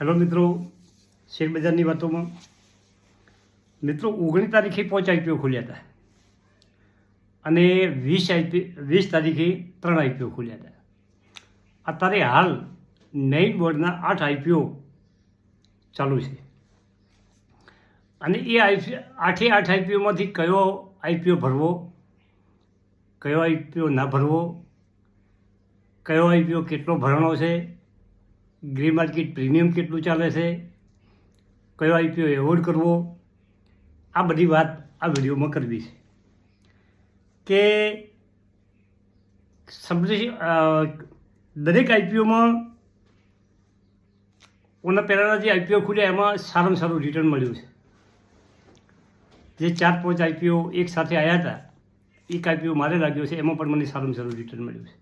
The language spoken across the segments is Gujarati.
હેલો મિત્રો શેરબજારની વાતોમાં. મિત્રો ઓગણીસ તારીખે પાંચ આઈપીઓ ખોલ્યા હતા. અને વીસ આઈપી વીસ તારીખે ત્રણ આઈપીઓ ખોલ્યા હતા. અત્યારે હાલ નઈન બોર્ડના આઠ આઈપીઓ ચાલુ છે. અને એ આઈપી આઠે આઠ આઈપીઓમાંથી કયો આઈપીઓ ભરવો, કયો આઈપીઓ ના ભરવો, કયો આઈપીઓ કેટલો ભરણો છે ગ્રે માર્કેટ પ્રીમિયમ કેટલું ચાલે છે? કયો આઈપીઓ એવોર્ડ કરવો? આ બધી વાત આ વિડીયોમાં કરવી છે. કે સમજી દરેક આઈપીઓમાં ઓના પહેલાંના જે આઈપીઓ ખુલ્યા એમાં સારામાં સારું રિટર્ન મળ્યું છે. જે ચાર પાંચ આઈપીઓ એક સાથે આવ્યા હતા, એક આઈપીઓ મારે લાગ્યો છે, એમાં પણ મને સારામાં સારું રિટર્ન મળ્યું છે.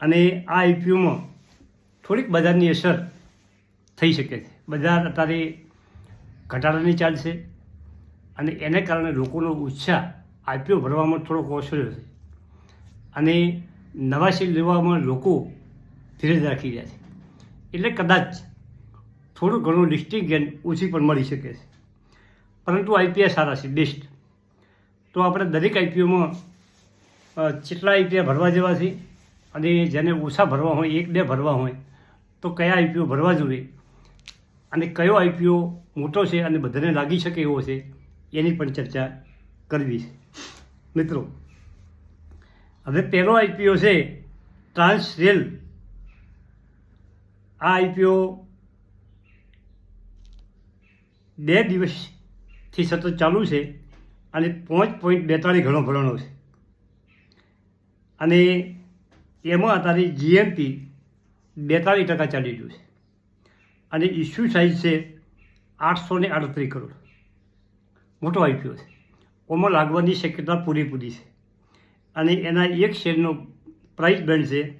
અને આ આઈપીઓમાં થોડીક બજારની અસર થઈ શકે છે. બજાર અત્યારે ઘટાડાની ચાલશે અને એને કારણે લોકોનો ઉત્સાહ આઈપીઓ ભરવામાં થોડોક ઓછળ્યો છે. અને નવા શેર લેવામાં લોકો ધીરજ રાખી રહ્યા છે. એટલે કદાચ થોડું ઘણું લિસ્ટિંગ ગેન ઓછી પણ મળી શકે છે. પરંતુ આઈપીઆ સારા છે, બેસ્ટ. તો આપણે દરેક આઈપીઓમાં કેટલા આઈપીઆ ભરવા જેવા છે અને જેને ઓછા ભરવા હોય, એક બે ભરવા હોય તો કયા આઈપીઓ ભરવા જોઈએ? અને કયો આઈપીઓ મોટો છે અને બધાને લાગી શકે એવો છે? એની પણ ચર્ચા કરવી છે. મિત્રો, હવે પહેલો આઈપીઓ છે ટ્રાન્સ રેલ. આ આઈપીઓ બે દિવસથી સતત ચાલુ છે અને પાંચ પોઈન્ટ બેતાળીસ ઘણો ભરણો છે. અને એમાં અત્યારે જીએમપી બેતાળીસ ટકા ચાલી રહ્યું છે. અને ઇસ્યુ સાઇઝ છે આઠસો ને આડત્રીસ કરોડ. મોટો આઈપીઓ છે. ઓમાં લાગવાની શક્યતા પૂરેપૂરી છે. અને એના એક શેરનો પ્રાઇસ બેન્ડ છે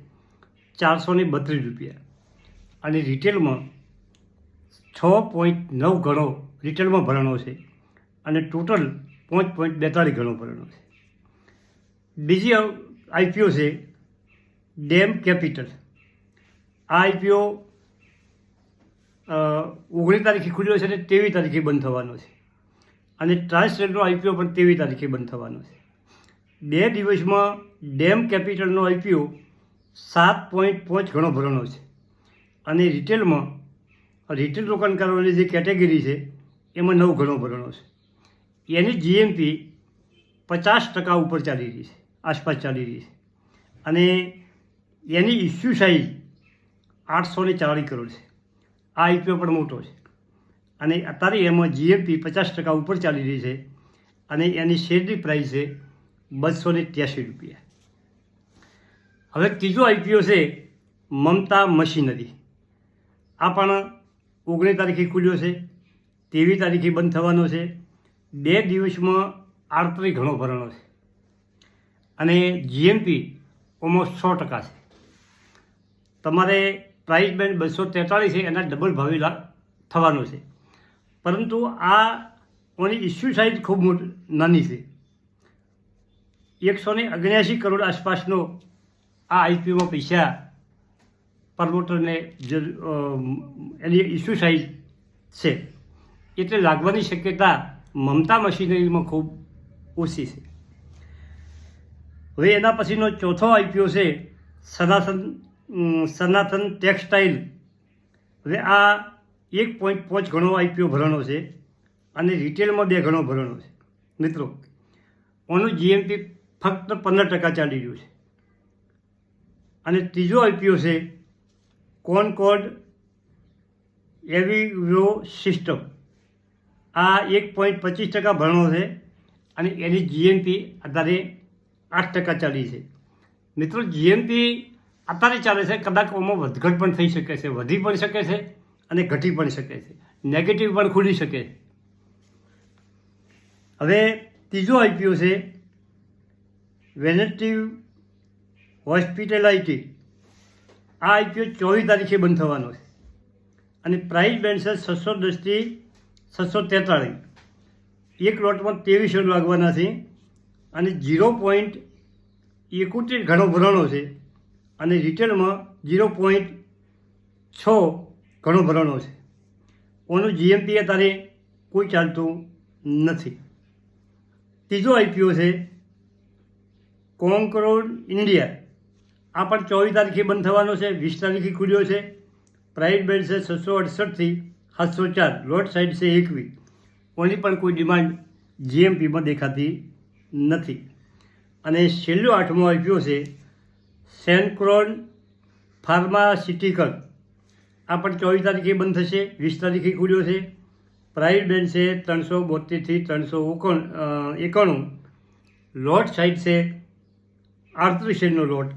ચારસો ને બત્રીસ રૂપિયા. અને રિટેલમાં છ પોઈન્ટ નવ ગણો રિટેલમાં ભરણો છે અને ટોટલ પાંચ પોઈન્ટ બેતાળીસ ગણો ભરણો છે. બીજી આઈપીઓ છે ડેમ કેપિટલ. આ આઈપીઓ ઓગણીસ તારીખે ખુલ્યો છે અને તેવી તારીખે બંધ થવાનો છે. અને ટ્રાન્સલેટનો આઈપીઓ પણ તેવી તારીખે બંધ થવાનો છે. બે દિવસમાં ડેમ કેપિટલનો આઈપીઓ સાત પોઈન્ટ પાંચ ઘણો ભરણો છે. અને રિટેલમાં, રિટેલ રોકાણકારોની જે કેટેગરી છે, એમાં નવ ઘણો ભરણો છે. એની જીએમપી પચાસ ટકા ઉપર ચાલી રહી છે, આસપાસ ચાલી રહી છે. અને એની ઇસ્યુ સાઇઝ આઠસો ને ચાલીસ કરોડ છે. આ આઈપીઓ પણ મોટો છે. અને અત્યારે એમાં જીએમપી પચાસ ટકા ઉપર ચાલી રહી છે અને એની શેરની પ્રાઇસ છે બસો ને રૂપિયા. હવે ત્રીજો આઈપીઓ છે મમતા મશીનરી. આ પણ ઓગણીસ તારીખે ખુલ્યો છે, ત્રેવીસ તારીખે બંધ થવાનો છે, બે દિવસમાં આડત્રીસ ઘણો ભરણો છે. અને જીએમપી ઓમાં સો ટકા છે. તમારે પ્રાઇસ બેન્ડ બસો તેતાળીસ છે, એના ડબલ ભાવે થવાનો છે. પરંતુ આ, ઓની ઇસ્યુ સાઇઝ ખૂબ નાની છે. એકસો ને અગ્યાસી કરોડ આસપાસનો આ આઈપીઓમાં પૈસા પ્રમોટરને એની ઇસ્યુ સાઇઝ છે. એટલે લાગવાની શક્યતા મમતા મશીનરીમાં ખૂબ ઓછી છે. હવે એના પછીનો ચોથો આઈપીઓ છે, સનાતન સનાતન ટેક્સટાઇલ. હવે આ એક પોઈન્ટ પાંચ ઘણો આઈપીઓ ભરણો છે અને રિટેલમાં બે ઘણો ભરણો છે. મિત્રો, ઓનું જીએમપી ફક્ત પંદર ટકા ચાલી રહ્યું છે. અને ત્રીજો આઈપીઓ છે કોનકોડ એવિયો સિસ્ટમ. આ એક પોઈન્ટ પચીસ ટકા ભરણો છે અને એની જીએમપી અત્યારે આઠ ટકા ચાલી છે. મિત્રો જીએમપી અત્યારે ચાલે છે કદાચ ઓમાં વધઘટ પણ થઈ શકે છે, વધી પણ શકે છે અને ઘટી પણ શકે છે. નેગેટિવ પણ ખુલી શકે હવે ત્રીજો આઈપીઓ છે વેનેટિવ હોસ્પિટેલાઇટી આ આઈપીઓ ચોવીસ તારીખે બંધ થવાનો છે. અને પ્રાઇસ બેન્ડ છે છસો દસથી છસો તેતાળીસ. એક લોટમાં ત્રેવીસો લાગવાના છે અને ઝીરો પોઈન્ટ એકોતેર ઘણો ભરણો છે. અને રિટેલમાં ઝીરો પોઈન્ટ છ ઘણો ભરણો છે. ઓનું જીએમપી અત્યારે કોઈ ચાલતું નથી. ત્રીજો આઈપીઓ છે કોંકરોડ ઇન્ડિયા. આ પણ ચોવીસ તારીખે બંધ થવાનો છે, વીસ તારીખે ખુલ્યો છે. પ્રાઇવેટ બેડ છે છસો અડસઠથી સાતસો ચાર, લોટ સાઇડ છે એકવી ઓની પણ કોઈ ડિમાન્ડ જીએમપીમાં દેખાતી નથી. અને છેલ્લો આઠમો આઈપીઓ છે સેન્ક્રોન ફાર્માસ્યુટિકલ. આ પણ ચોવીસ તારીખે બંધ થશે, વીસ તારીખે ખુલ્યો છે. પ્રાઇસ બેન્ડ છે ત્રણસો બોતેરથી ત્રણસો ઓકણ એકાણું. લોટ સાઇડ છે આડત્રીસ લોટ.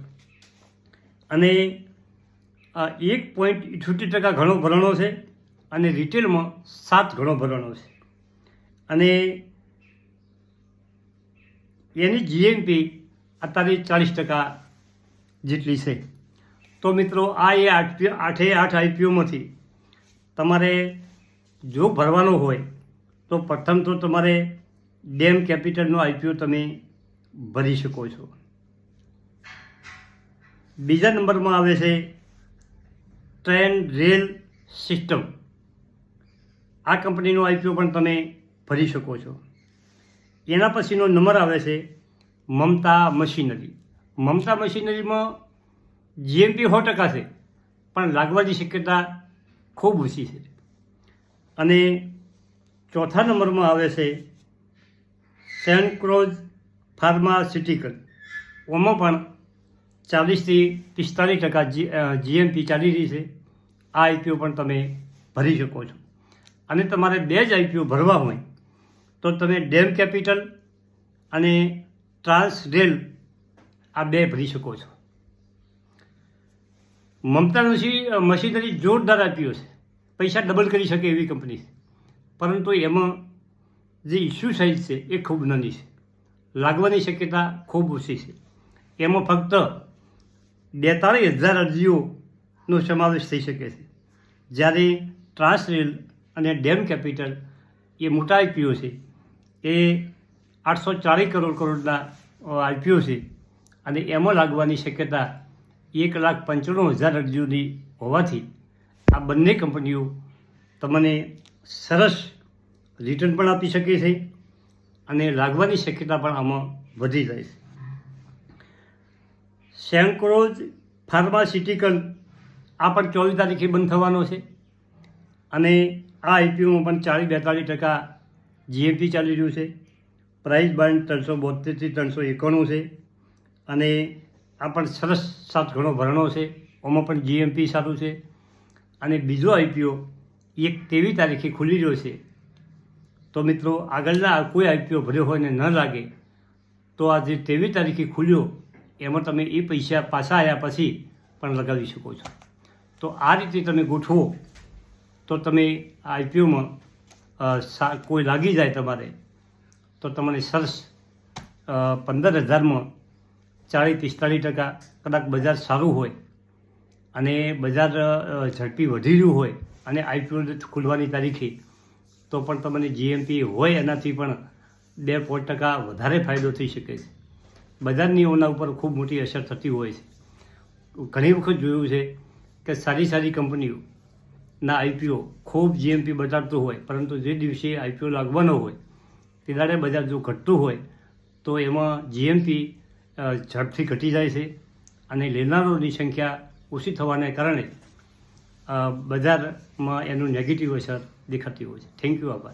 અને આ એક પોઈન્ટ ઇઠોતેર ટકા ઘણો ભરણો છે અને રિટેલમાં સાત ઘણો ભરણો છે. અને એની જીએમપી અત્યારે ચાલીસ ટકા જેટલી છે. તો મિત્રો, આ એ આઠ આઠે આઈપીઓમાંથી તમારે જો ભરવાનો હોય, તો પ્રથમ તો તમારે ડેમ કેપિટલનો આઈપીઓ તમે ભરી શકો છો. બીજા નંબરમાં આવે છે ટ્રેન રેલ સિસ્ટમ. આ કંપનીનો આઈપીઓ પણ તમે ભરી શકો છો. એના પછીનો નંબર આવે છે મમતા મશીનરી. મમતા મશીનરીમાં જીએમપી સો ટકા છે, પણ લાગવાની શક્યતા ખૂબ ઓછી છે. અને ચોથા નંબરમાં આવે છે સેન્ક્રોઝ ફાર્માસ્યુટિકલ. ઓમાં પણ ચાલીસથી પિસ્તાલીસ ટકા જીએમપી ચાલી રહી છે. આ આઈપીઓ પણ તમે ભરી શકો છો. અને તમારે બે જ આઈપીઓ ભરવા હોય તો તમે ડેમ કેપિટલ અને ટ્રાન્સ રેલ આ બે ભરી શકો છો. મમતા મશી મશીનરી જોરદાર આઈપીઓ છે. પૈસા ડબલ કરી શકે એવી કંપની છે. પરંતુ એમાં જે ઇસ્યુ સાઇઝ છે એ ખૂબ નાની છે. લાગવાની શક્યતા ખૂબ ઓછી છે. એમાં ફક્ત બેતાળીસ હજાર અરજીઓનો સમાવેશ થઈ શકે છે. જ્યારે ટ્રાન્સ રેલ અને ડેમ કેપિટલ એ મોટા આઈપીઓ છે, એ આઠસો ચાલીસ કરોડ કરોડના આઈપીઓ છે અને એમાં લાગવાની શક્યતા એક લાખ પંચાણું હજાર અરજીઓની હોવાથી આ બંને કંપનીઓ તમને સરસ રિટર્ન પણ આપી શકે છે અને લાગવાની શક્યતા પણ આમાં વધી જાય છે. સેન્ક્રોઝ ફાર્માસ્યુટિકલ આ પણ ચોવીસ તારીખે બંધ થવાનો છે અને આ આઈપીઓમાં પણ ચાલીસ બેતાલીસ ટકા જીએમપી ચાલી રહ્યું છે. પ્રાઇસ બાન્ડ ત્રણસો બોતેરથી ત્રણસો એકાણું છે. અને આ પણ સરસ સાત ઘણો ભરણો છે. ઓમાં પણ જીએમપી સારું છે. અને બીજો આઈપીઓ એક તેવી તારીખે ખુલી રહ્યો છે. તો મિત્રો, આગળના કોઈ આઈપીઓ ભર્યો હોય ને ન લાગે, તો આ જે તેવી તારીખે ખુલ્યો, એમાં તમે એ પૈસા પાછા આવ્યા પછી પણ લગાવી શકો છો. તો આ રીતે તમે ગોઠવો, તો તમે આઈપીઓમાં કોઈ લાગી જાય તમારે, તો તમને સરસ પંદર હજારમાં ચાળીસ, પિસ્તાળીસ ટકા કદાચ બજાર સારું હોય અને બજાર ઝડપી વધી રહ્યું હોય અને આઈપીઓ ખુલવાની તારીખે, તો પણ તમને જીએમપી હોય એનાથી પણ બે પોઈન્ટ ટકા વધારે ફાયદો થઈ શકે છે. બજારની ઓના ઉપર ખૂબ મોટી અસર થતી હોય છે. ઘણી વખત જોયું છે કે સારી સારી કંપનીઓના આઈપીઓ ખૂબ જીએમપી બતાડતું હોય, પરંતુ જે દિવસે આઈપીઓ લાગવાનો હોય, તે દાડે બજાર જો ઘટતું હોય, તો એમાં જીએમપી ઝડપથી ઘટી જાય છે અને લેનારોની સંખ્યા ઓછી થવાને કારણે બજારમાં એનું નેગેટિવ અસર દેખાતી હોય છે. થેન્ક યુ આભાર.